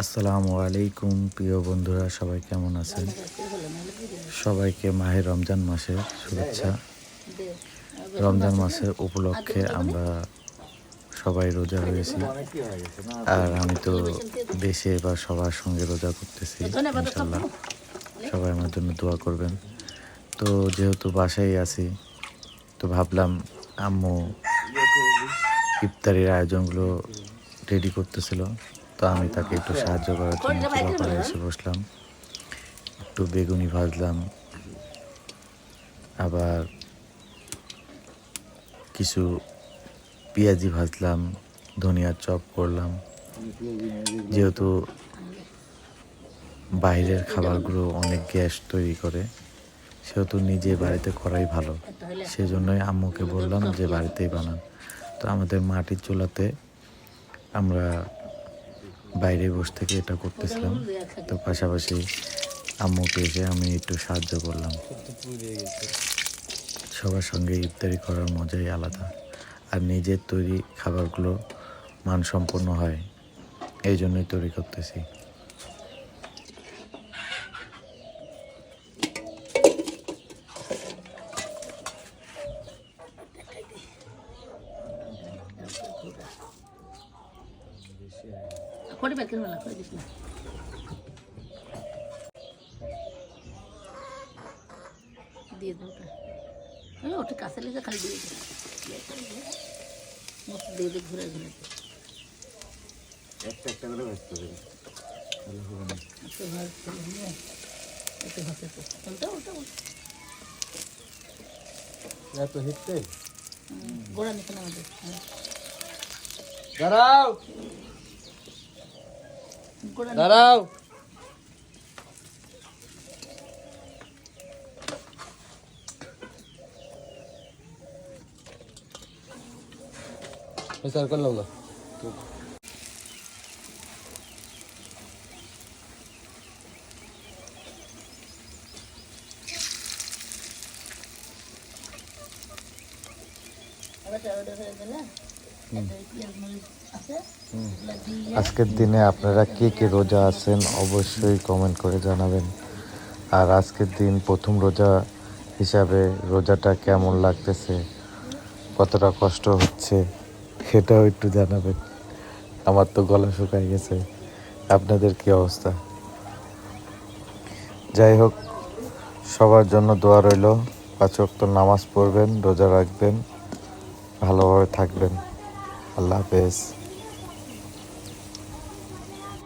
আসসালামু আলাইকুম, প্রিয় বন্ধুরা, সবাই কেমন আছেন? সবাইকে মাহে রমজান মাসের শুভেচ্ছা। রমজান মাসের উপলক্ষে আমরা সবাই রোজা রয়েছি। আর আমি তো দেশে বা সবার সঙ্গে রোজা করতেছি ইনশাল্লাহ সবাই আমার জন্য দোয়া করবেন। তো যেহেতু বাসায় আছি, তো ভাবলাম আম্মু ইফতারির আয়োজনগুলো রেডি করতেছিল। তো আমি তাকে একটু সাহায্য করার জন্য চুলা পাড়ে এসে বসলাম। একটু বেগুনি ভাজলাম। আবার কিছু পেঁয়াজি ভাজলাম, ধনিয়ার চপ করলাম। যেহেতু বাইরের খাবারগুলো অনেক গ্যাস তৈরি করে, সেহেতু নিজে বাড়িতে করাই ভালো। সেজন্যই আম্মুকে বললাম যে বাড়িতেই বানান। তো আমাদের মাটির চুলাতে আমরা বাইরে বসে থেকে এটা করতেছিলাম। তো পাশাপাশি আম্মুকে এসে আমি একটু সাহায্য করলাম। সবার সঙ্গে ইফতারি করার মজাই আলাদা। আর নিজের তৈরি খাবারগুলো মানসম্পন্ন হয়। এই জন্যই তৈরি করতেছি। করে বের করে করে দিস না দিয়ে দাও ওটা ওই ওটা কাছে লেগে খালি দিয়ে দে মতো দিয়ে দে ঘুরে ঘুরে দে। একটা একটা করে ভাজতে হবে তাহলে হবে না একটু ভাজ করে নিয়ে একটু ভাসে তো ওটা ওটা ওটা এত হিটতে গোড়া নিতে না আমাদের হ্যাঁ। দাঁড়াও গোড়া নিতে- দাঁড়াও। স্যার করলাম না। ওটা ওটা হয়ে গেলে আজকের দিনে আপনারা কে কে রোজা আছেন অবশ্যই কমেন্ট করে জানাবেন। আর আজকের দিন প্রথম রোজা হিসাবে রোজাটা কেমন লাগতেছে, কতটা কষ্ট হচ্ছে, সেটাও একটু জানাবেন। আমার তো গলা শুকাই গেছে। আপনাদের কি অবস্থা? যাই হোক, সবার জন্য দোয়া রইল। পাঁচ ওয়াক্ত নামাজ পড়বেন, রোজা রাখবেন, ভালোভাবে থাকবেন। আল্লাহ হাফেজ।